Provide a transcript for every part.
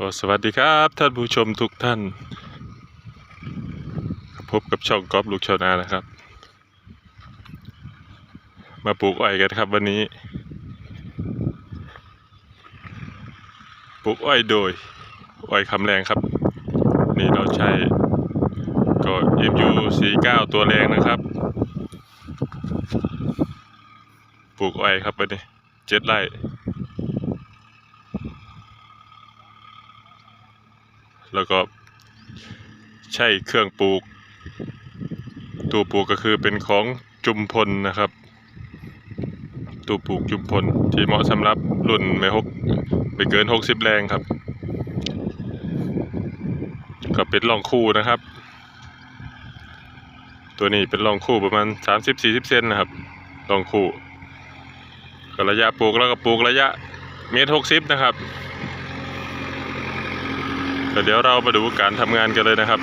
ก็สวัสดีครับท่านผู้ชมทุกท่าน พบกับช่องกอล์ฟลูกชาวนานะครับ มาปลูกอ้อยกันครับวันนี้ ปลูกอ้อยโดยอ้อยคำแรงครับ นี่เราใช้ก็ MU 49 ตัวแรงนะครับ ปลูกอ้อยครับวันนี้เจ็ดไร่ แล้วก็ใช้เครื่องปลูก ตัวปลูกก็คือเป็นของจุมพลนะครับ ตัวปลูกจุมพลที่เหมาะสำหรับรุ่นไม่หกไม่เกินหกสิบแรงครับ ก็เป็นรองคู่นะครับ ตัวนี้เป็นรองคู่ประมาณสามสิบสี่สิบเซนนะครับรองคู่ก็ระยะปลูกแล้วก็ปลูกระยะเมตรหกสิบนะครับ เดี๋ยวเรามาดูการทำงานกันเลยนะครับ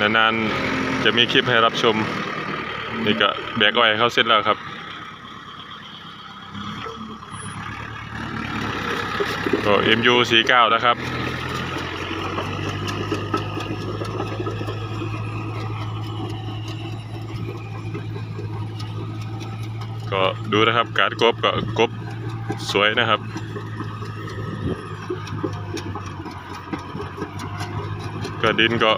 นานๆจะมีคลิปให้รับชม นี่ก็แบกอ้อยเข้าเสร็จแล้วครับก็ MU 49นะครับก็ดูนะครับการกบก็กบสวยนะครับ ก็ดินก็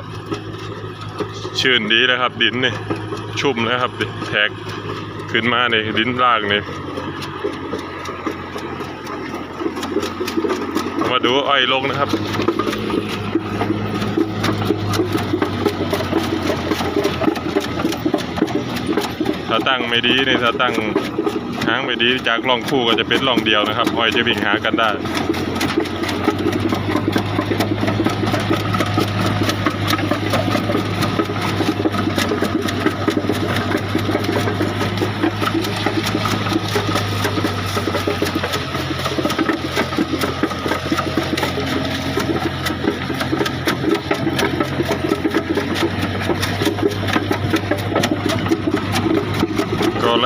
ชื้นดีนะครับ ดินนี่ชุ่มนะครับแทกขึ้นมาในดินล่างนี่เอามาดูอ้อยลงนะครับถ้าตั้งไม่ดีนี่ถ้าตั้งหางไม่ดีจากล่องคู่ก็จะเป็นล่องเดียวนะครับอ้อยจะวิ่งหากันได้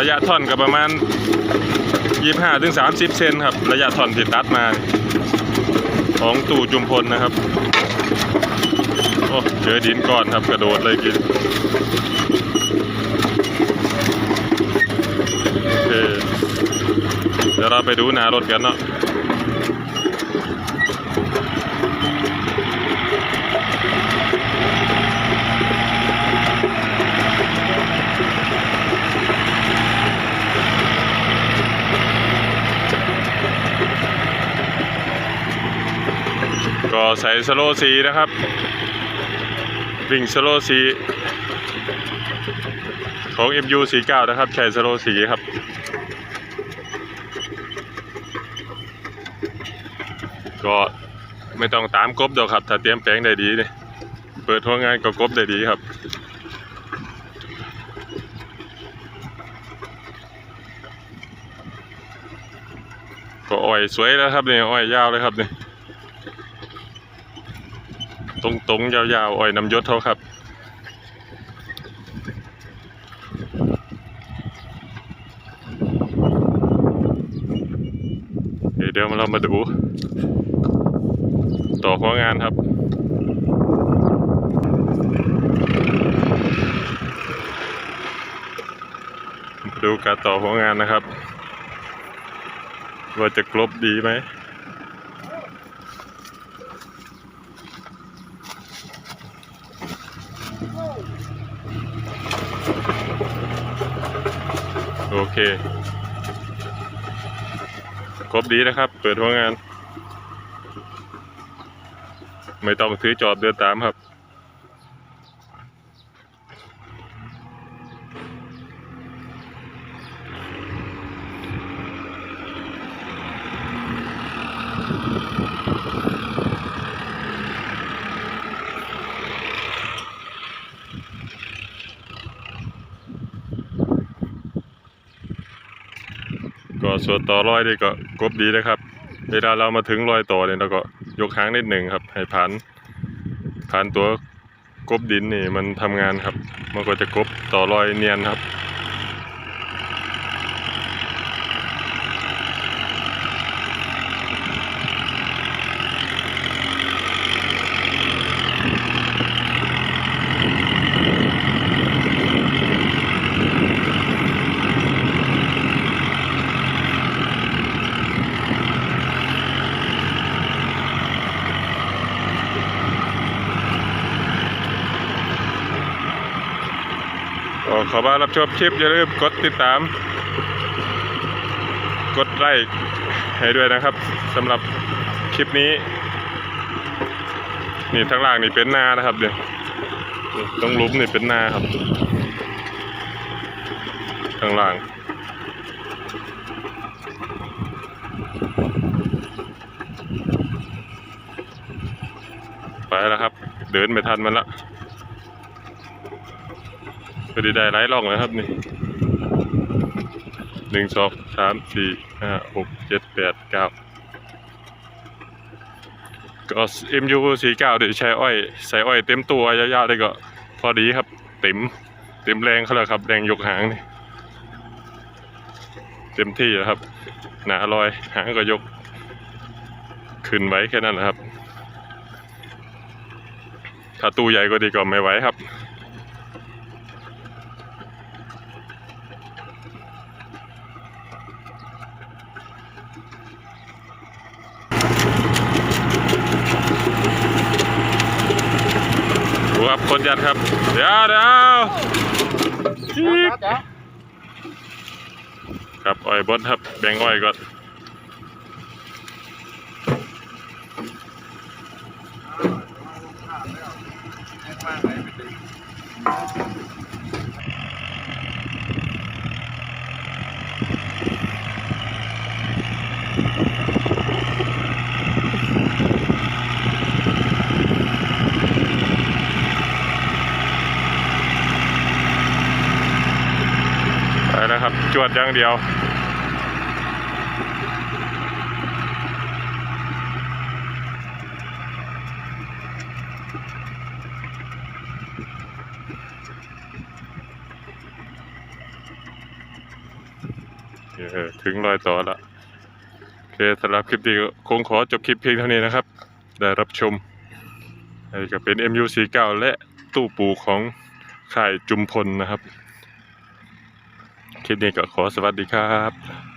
ระยะท่อนก็ประมาณ25ถึง30เซนครับ ระยะท่อนที่ตัดมา ของตู่จุมพลนะครับ โอ้เจอดินก่อนครับกระโดดเลยกินโอเคเดี๋ยวเราไปดูหนารถกันเนาะก็ ใส่สโลซีนะครับ วิ่งสโลซีของ MU 49 นะครับ ใช้สโลสีครับก็ไม่ต้องตามกบดอกครับ ถ้าเตรียมแปลงได้ดีเนี่ยเปิดหัวงานก็กบได้ดีครับ ก็อ้อยสวยแล้วครับเนี่ยอ้อยยาวเลยครับเนี่ย ตรงตรงๆ ยาวๆอ้อยน้ำยศเขาครับเดี๋ยวเรามาดู ต่อหัวงานครับดูการต่อหัวงานนะครับ ว่าจะกลบดีไหม โอเค ครบดีนะครับ เปิดหัวงาน ไม่ต้องซื้อจอบเดินตามครับ ก็ส่วนต่อร้อยนี่ก็กบดีนะครับ เวลาเรามาถึงรอยต่อเนี่ยเราก็ยกหางนิดหนึ่งครับ ให้ผ่านผ่านตัวกบดินนี่มันทำงานครับ มันก็จะกบต่อรอยเนียนครับ ขอมารับชมคลิปอย่าลืมกดติดตาม กดไลค์ให้ด้วยนะครับสำหรับคลิปนี้ นี่ทั้างล่างนี่เป็นนานะครับ เดี๋ยวนี่ตรงลุมนี่เป็นนาครับข้างล่างไปแล้วครับ เดินไม่ทันมันละ พอดีได้ไล่ล่องเลยครับนี่หนึ่งสองสามสี่ห้าหกเจ็ดแปดเก้าก็ MU สี่เก้าเดี๋ยวใช้อ้อยใส่อ้อยเต็มตัวยาวๆได้ก็พอดีครับ เต็ม เต็มแรงเขาเลยครับ แรงยกหางนี่เต็มที่แล้วครับ หนาลอยหางก็ยก ขึ้นไว้แค่นั้นนะครับ ถ้าตู้ใหญ่ก็ดีก็ไม่ไหวครับ ครับคนยัดครับ เดี๋ยวเดี๋ยวอีกครับอ้อยบดครับ แบ่งอ้อยก่อนไปแล้ วดอย่างเดียวถึงรอยต่อละโอเคสำหรับคลิปนี้คงขอจบคลิปเพียงเท่านี้นะครับ ได้รับชมนนี้ก็เป็น MU49 และตู้ปูของค่ายจุมพลนะครับ คลิปนี้ก็ขอสวัสดีครับ